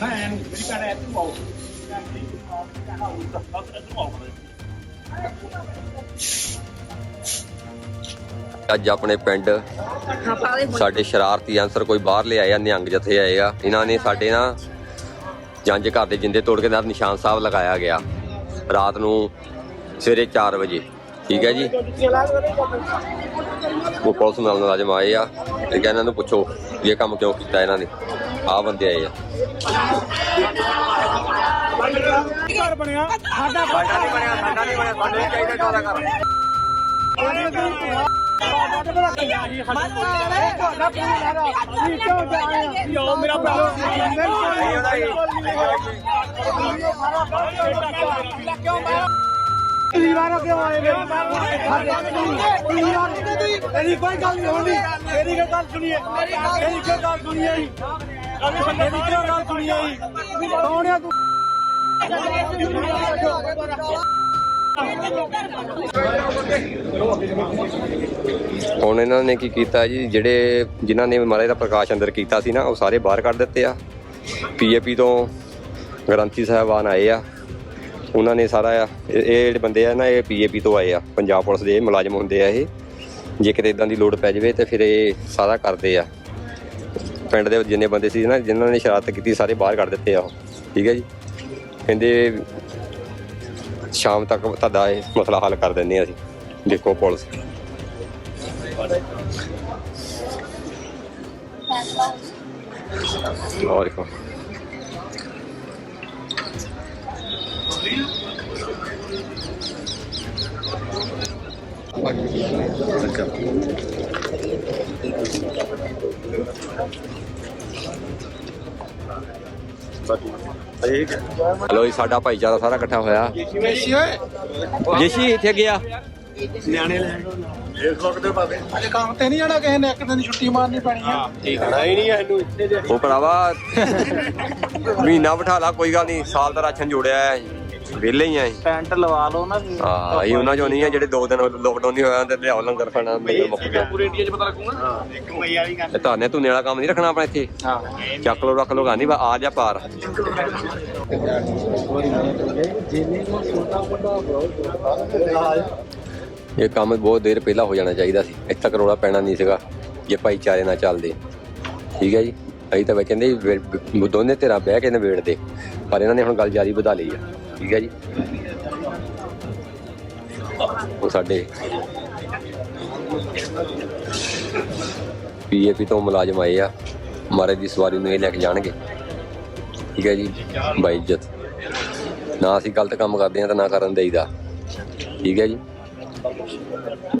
ਨਾ ਐਨ ਮੇਰੀ ਭੈਣ ਐ ਅੱਜ ਆਪਣੇ ਪਿੰਡ ਸਾਡੇ ਸ਼ਰਾਰਤੀ ਅਨਸਰ ਕੋਈ ਬਾਹਰ ਲੈ ਆਏ ਆ ਨਿਹੰਗ ਜਥੇ ਆਏ ਆ ਇਹਨਾਂ ਨੇ ਸਾਡੇ ਨਾ ਜੰਜ ਘਰ ਦੇ ਜਿੰਦੇ ਤੋੜ ਕੇ ਨਾਲ ਨਿਸ਼ਾਨ ਸਾਹਿਬ ਲਗਾਇਆ ਗਿਆ ਰਾਤ ਨੂੰ ਸਵੇਰੇ 4 ਵਜੇ। ਠੀਕ ਹੈ ਜੀ? ਉਹ ਪੁਲਿਸ ਨਾਲ ਮੁਲਾਜ਼ਮ ਆਏ ਆ। ਤੇ ਕਹਿੰਦੇ ਇਹਨਾਂ ਨੂੰ ਪੁੱਛੋ ਇਹ ਕੰਮ ਕਿਉਂ ਕੀਤਾ ਇਹਨਾਂ ਨੇ। ਆਹ ਬੰਦੇ ਆਏ ਆ। ਘਰ ਬਣਿਆ ਸਾਡਾ ਸਾਡਾ ਨਹੀਂ ਬਣਿਆ ਸਾਡਾ ਨਹੀਂ ਬਣਿਆ ਸਾਡੇ ਨਹੀਂ ਚਾਹੀਦਾ ਤੁਹਾਡਾ ਘਰ। ਯੋ ਮੇਰਾ ਦੀਵਾਰੋਂ ਕਿਉਂ ਆਏ ਵੇ ਇਹਦੀ ਕੋਈ ਗੱਲ ਨਹੀਂ ਹੋਣੀ। ਇਹਦੀ ਕੋਈ ਗੱਲ ਸੁਣੀਏ। ਇਹਦੀ ਕੋਈ ਗੱਲ ਸੁਣੀਏ ਜੀ। ਇਹਦੀ ਕਿਉਂ ਗੱਲ ਸੁਣੀਏ ਜੀ। ਕੌਣ ਆ ਤੂੰ? ਹੁਣ ਇਹਨਾਂ ਨੇ ਕੀ ਕੀਤਾ ਜੀ, ਜਿਹੜੇ ਜਿਨ੍ਹਾਂ ਨੇ ਮਹਾਰਾਜ ਦਾ ਪ੍ਰਕਾਸ਼ ਅੰਦਰ ਕੀਤਾ ਸੀ ਨਾ, ਉਹ ਸਾਰੇ ਬਾਹਰ ਕੱਢ ਦਿੱਤੇ ਆ। ਪੀਏਪੀ ਤੋਂ ਗ੍ਰੰਥੀ ਸਾਹਿਬਾਨ ਆਏ ਆ। ਉਹਨਾਂ ਨੇ ਸਾਰਾ ਇਹ ਇਹ ਜਿਹੜੇ ਬੰਦੇ ਆ ਨਾ, ਇਹ ਪੀਏਪੀ ਤੋਂ ਆਏ ਆ। ਪੰਜਾਬ ਪੁਲਿਸ ਦੇ ਮੁਲਾਜ਼ਮ ਹੁੰਦੇ ਆ ਇਹ। ਜੇ ਕਿਤੇ ਇਦਾਂ ਦੀ ਲੋੜ ਪੈ ਜਾਵੇ ਤੇ ਫਿਰ ਇਹ ਸਾਰਾ ਕਰਦੇ ਆ। ਪਿੰਡ ਦੇ ਜਿੰਨੇ ਬੰਦੇ ਸੀ ਨਾ, ਜਿਨ੍ਹਾਂ ਨੇ ਸ਼ਰਾਰਤ ਕੀਤੀ, ਸਾਰੇ ਬਾਹਰ ਕੱਢ ਦਿੱਤੇ ਆ ਉਹ। ਠੀਕ ਹੈ ਜੀ? ਕਹਿੰਦੇ ਸ਼ਾਮ ਤੱਕ ਤੁਹਾਡਾ ਇਹ ਮਸਲਾ ਹੱਲ ਕਰ ਦਿੰਦੇ ਆ ਅਸੀਂ। ਦੇਖੋ ਪੁਲਿਸ। और ਹਲੋ ਜੀ ਸਾਡਾ ਭਾਈਚਾਰਾ ਸਾਰਾ ਇਕੱਠਾ ਹੋਇਆ। ਜੇਸ਼ੀ ਇੱਥੇ ਗਿਆ ਅਜੇ ਕੰਮ ਤੇ ਨਹੀਂ ਜਾਣਾ ਕਿਸੇ ਨੇ ਇੱਕ ਦਿਨ ਛੁੱਟੀ ਮਾਰਨੀ ਪੈਣੀ ਆ। ਉਹ ਭਰਾਵਾ ਮਹੀਨਾ ਬਿਠਾ ਲਾ ਕੋਈ ਗੱਲ ਨਹੀਂ ਸਾਲ ਦਾ ਰਾਸ਼ਨ ਜੋੜਿਆ ਹੈ। ਵਿਹਲੇ ਹੀ ਆ ਪੈਂਟ ਲਵਾ ਲਓ ਨਾ ਹਾਂ ਅਸੀਂ ਉਹਨਾਂ ਚੋਂ ਨਹੀਂ ਆ ਜਿਹੜੇ ਦੋ ਦਿਨ ਲੋਕਡਾਊਨ ਨਹੀਂ ਹੋਇਆ ਤੇ ਲਿਆਓ ਲੰਗਰ ਖਾਣਾ ਮੈਨੂੰ ਮੁੱਕ ਗਿਆ। ਪੂਰੇ ਇੰਡੀਆ 'ਚ ਪਤਾ ਲੱਗੂਗਾ? ਇੱਕ ਮਈਆ ਵੀ ਤੇ ਧਾਨੇ ਧੁਨੇ ਵਾਲਾ ਕੰਮ ਨਹੀਂ ਰੱਖਣਾ ਆਪਣਾ ਇੱਥੇ? ਹਾਂ। ਚੱਕ ਲੋ ਰੱਖ ਲੋ ਗਾਨੀ ਬਾ ਆ ਜਾ ਪਾਰ ਇਹ ਕੰਮ ਬਹੁਤ ਦੇਰ ਪਹਿਲਾਂ ਹੋ ਜਾਣਾ ਚਾਹੀਦਾ ਸੀ। ਇੱਥੇ ਤੱਕ ਰੋਲਾ ਪੈਣਾ ਨਹੀਂ ਸੀਗਾ ਜੇ ਭਾਈਚਾਰੇ ਨਾਲ ਚੱਲਦੇ। ਠੀਕ ਹੈ ਜੀ? ਅਸੀਂ ਤਾਂ ਵੇ ਕਹਿੰਦੇ ਵੀ ਵੇ- ਦੋਨੇ ਧਿਰਾਂ ਬਹਿ ਕੇ ਨਿਬੇੜਦੇ ਪਰ ਇਹਨਾਂ ਨੇ ਹੁਣ ਗੱਲ ਜਾਰੀ ਵਧਾ ਲਈ ਆ। ਠੀਕ ਹੈ ਜੀ? ਉਹ ਸਾਡੇ ਪੀਏਪੀ ਤੋਂ ਮੁਲਾਜ਼ਮ ਆਏ ਆ, ਮਹਾਰਾਜ ਦੀ ਸਵਾਰੀ ਨੂੰ ਇਹ ਲੈ ਕੇ ਜਾਣਗੇ। ਠੀਕ ਹੈ ਜੀ? ਬਾਈ ਇੱਜ਼ਤ। ਨਾ ਅਸੀਂ ਗਲਤ ਕੰਮ ਕਰਦੇ ਆ ਤਾਂ ਨਾ ਕਰਨ ਦੇਈਦਾ। ਠੀਕ ਹੈ ਜੀ?